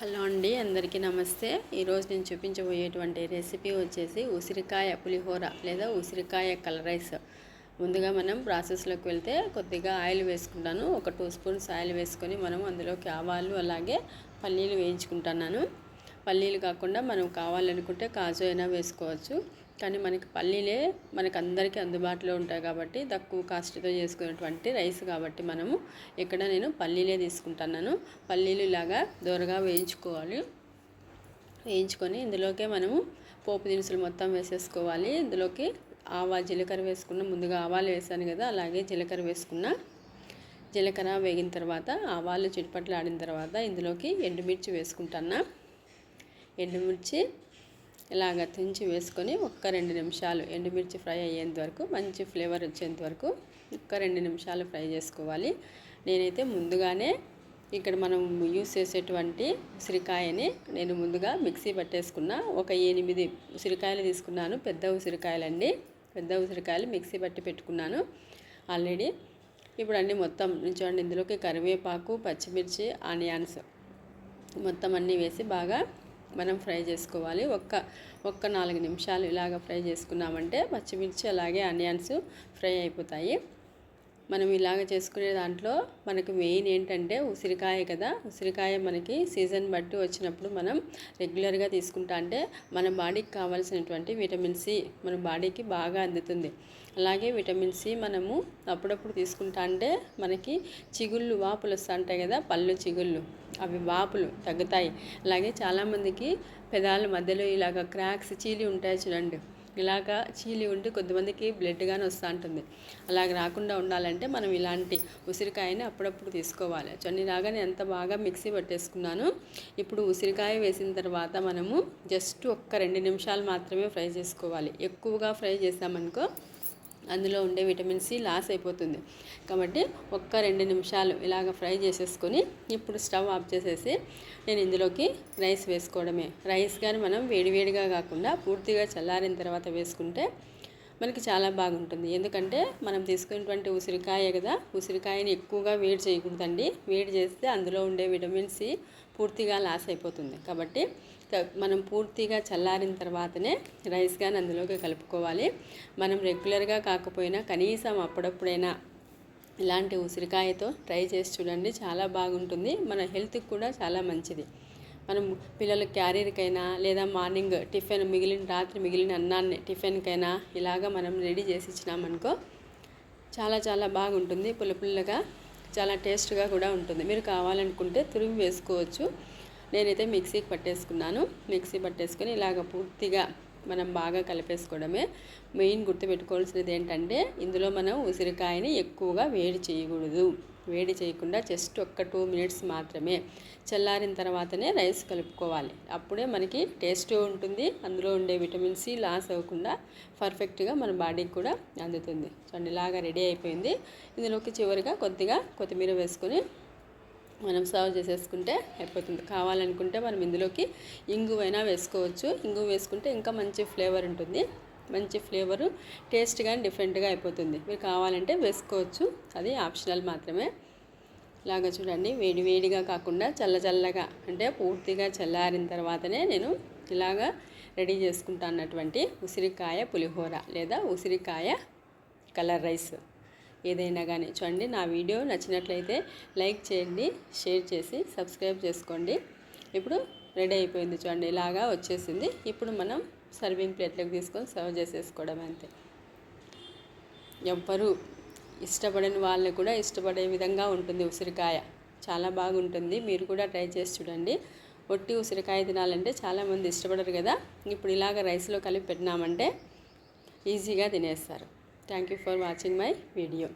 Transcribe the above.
Hello అండి అందరికీ నమస్తే. ఈరోజు నేను చూపించబోయేటువంటి రెసిపీ వచ్చేసి ఉసిరికాయ పులిహోర లేదా ఉసిరికాయ కలర్ రైస్. ముందుగా మనం ప్రాసెస్లోకి వెళ్తే కొద్దిగా ఆయిల్ వేసుకుంటాను. ఒక టూ స్పూన్స్ ఆయిల్ వేసుకొని మనం అందులోకి ఆవాలు అలాగే పల్లీలు వేయించుకుంటున్నాను. పల్లీలు కాకుండా మనం కావాలనుకుంటే కాజు అయినా వేసుకోవచ్చు. కానీ మనకి పల్లీలే మనకు అందరికీ అందుబాటులో ఉంటాయి కాబట్టి తక్కువ కాస్ట్తో చేసుకునేటువంటి రైస్ కాబట్టి మనము ఇక్కడ నేను పల్లీలే తీసుకుంటున్నాను. పల్లీలు ఇలాగా దూరగా వేయించుకోవాలి. వేయించుకొని ఇందులోకే మనము పోపు దినుసులు మొత్తం వేసేసుకోవాలి. ఇందులోకి ఆవా జీలకర్ర వేసుకున్న ముందుగా ఆవాలు వేసాను కదా అలాగే జీలకర్ర వేసుకున్న జీలకర్ర వేగిన తర్వాత ఆవాలు చిటిపట్లు ఆడిన తర్వాత ఇందులోకి ఎండుమిర్చి వేసుకుంటాను ఎండుమిర్చి ఇలాగ తుంచి వేసుకొని ఒక్క రెండు నిమిషాలు ఎండుమిర్చి ఫ్రై అయ్యేంత వరకు మంచి ఫ్లేవర్ వచ్చేంత వరకు ఒక్క రెండు నిమిషాలు ఫ్రై చేసుకోవాలి. నేనైతే ముందుగానే ఇక్కడ మనం యూస్ చేసేటువంటి ఉసిరికాయని నేను ముందుగా మిక్సీ పట్టేసుకున్న. ఒక ఎనిమిది ఉసిరికాయలు తీసుకున్నాను పెద్ద ఉసిరికాయలండి. పెద్ద ఉసిరికాయలు మిక్సీ పట్టి పెట్టుకున్నాను ఆల్రెడీ. ఇప్పుడు అన్నీ మొత్తం చూడండి ఇందులోకి కరివేపాకు పచ్చిమిర్చి ఆనియన్స్ మొత్తం అన్నీ వేసి బాగా మనం ఫ్రై చేసుకోవాలి. ఒక్క ఒక్క నాలుగు నిమిషాలు ఇలాగ ఫ్రై చేసుకున్నామంటే పచ్చిమిర్చి అలాగే ఆనియన్స్ ఫ్రై అయిపోతాయి. మనం ఇలాగ చేసుకునే దాంట్లో మనకు మెయిన్ ఏంటంటే ఉసిరికాయ కదా. ఉసిరికాయ మనకి సీజన్ బట్టి వచ్చినప్పుడు మనం రెగ్యులర్గా తీసుకుంటా అంటే మన బాడీకి కావాల్సినటువంటి విటమిన్ సి మన బాడీకి బాగా అందుతుంది. అలాగే విటమిన్ సి మనము అప్పుడప్పుడు తీసుకుంటా అంటే మనకి చిగుళ్ళు వాపులు వస్తుంటాయి కదా పళ్ళు చిగుళ్ళు. అవి వాపులు తగ్గుతాయి. అలాగే చాలామందికి పెదాల మధ్యలో ఇలాగ క్రాక్స్ చీలి ఉంటాయి చూడండి. ఇలాగా చీలి ఉంటే కొద్దిమందికి బ్లడ్ కానీ వస్తూ ఉంటుంది అలాగ రాకుండా ఉండాలంటే మనం ఇలాంటి ఉసిరికాయని అప్పుడప్పుడు తీసుకోవాలి. చొన్ని రాగానే ఎంత బాగా మిక్సీ పట్టేసుకున్నాను ఇప్పుడు ఉసిరికాయ వేసిన తర్వాత మనము జస్ట్ ఒక్క రెండు నిమిషాలు మాత్రమే ఫ్రై చేసుకోవాలి. ఎక్కువగా ఫ్రై చేసామనుకో అందులో ఉండే విటమిన్ సి లాస్ అయిపోతుంది. కాబట్టి ఒక్క రెండు నిమిషాలు ఇలాగ ఫ్రై చేసేసుకొని ఇప్పుడు స్టవ్ ఆఫ్ చేసేసి నేను ఇందులోకి రైస్ వేసుకోవడమే. రైస్ కానీ మనం వేడివేడిగా కాకుండా పూర్తిగా చల్లారిన తర్వాత వేసుకుంటే మనకి చాలా బాగుంటుంది. ఎందుకంటే మనం తీసుకున్నటువంటి ఉసిరికాయ కదా ఉసిరికాయని ఎక్కువగా వేడి చేయకూడదండి. వేడి చేస్తే అందులో ఉండే విటమిన్ సి పూర్తిగా లాస్ అయిపోతుంది. కాబట్టి మనం పూర్తిగా చల్లారిన తర్వాతనే రైస్ కానీ అందులోకి కలుపుకోవాలి. మనం రెగ్యులర్గా కాకపోయినా కనీసం అప్పుడప్పుడైనా ఇలాంటి ఉసిరికాయతో ట్రై చేసి చూడండి. చాలా బాగుంటుంది. మన హెల్త్కి కూడా చాలా మంచిది. మనం పిల్లల క్యారీర్కైనా లేదా మార్నింగ్ టిఫిన్ మిగిలిన రాత్రి మిగిలిన అన్నాన్ని టిఫిన్కైనా ఇలాగ మనం రెడీ చేసి ఇచ్చినామనుకో చాలా చాలా బాగుంటుంది పుల్ల పుల్లగా చాలా టేస్ట్గా కూడా ఉంటుంది. మీరు కావాలనుకుంటే తురిమి వేసుకోవచ్చు. నేనైతే మిక్సీకి పట్టేసుకున్నాను. మిక్సీ పట్టేసుకొని ఇలాగ పూర్తిగా మనం బాగా కలిపేసుకోవడమే. మెయిన్ గుర్తుపెట్టుకోవాల్సినది ఏంటంటే ఇందులో మనం ఉసిరికాయని ఎక్కువగా వేడి చేయకూడదు. వేడి చేయకుండా జస్ట్ ఒక్క టూ మినిట్స్ మాత్రమే చల్లారిన తర్వాతనే రైస్ కలుపుకోవాలి. అప్పుడే మనకి టేస్ట్ ఉంటుంది. అందులో ఉండే విటమిన్ సి లాస్ అవ్వకుండా పర్ఫెక్ట్గా మన బాడీకి కూడా అందుతుంది. చూడండి ఇలాగా రెడీ అయిపోయింది. ఇందులోకి చివరిగా కొద్దిగా కొత్తిమీర వేసుకొని మనం సర్వ్ చేసేసుకుంటే అయిపోతుంది. కావాలనుకుంటే మనం ఇందులోకి ఇంగువైనా వేసుకోవచ్చు. ఇంగు వేసుకుంటే ఇంకా మంచి ఫ్లేవర్ ఉంటుంది. మంచి ఫ్లేవరు టేస్ట్ కానీ డిఫరెంట్గా అయిపోతుంది. మీరు కావాలంటే వేసుకోవచ్చు. అది ఆప్షనల్ మాత్రమే. ఇలాగా చూడండి వేడి వేడిగా కాకుండా చల్ల చల్లగా అంటే పూర్తిగా చల్లారిన తర్వాతనే నేను ఇలాగా రెడీ చేసుకుంటా అన్నటువంటి ఉసిరికాయ పులిహోర లేదా ఉసిరికాయ కలర్ రైస్ ఏదైనా కానీ చూడండి నా వీడియో నచ్చినట్లయితే లైక్ చేయండి షేర్ చేసి సబ్స్క్రైబ్ చేసుకోండి. ఇప్పుడు రెడీ అయిపోయింది చూడండి ఇలాగా వచ్చేసింది. ఇప్పుడు మనం సర్వింగ్ ప్లేట్లోకి తీసుకొని సర్వ్ చేసేసుకోవడం అంతే. ఎవ్వరు ఇష్టపడని వాళ్ళు కూడా ఇష్టపడే విధంగా ఉంటుంది ఉసిరికాయ. చాలా బాగుంటుంది. మీరు కూడా ట్రై చేసి చూడండి. ఒట్టి ఉసిరికాయ తినాలంటే చాలామంది ఇష్టపడరు కదా. ఇప్పుడు ఇలాగ రైస్లో కలిపి పెట్టినామంటే ఈజీగా తినేస్తారు. Thank you for watching my video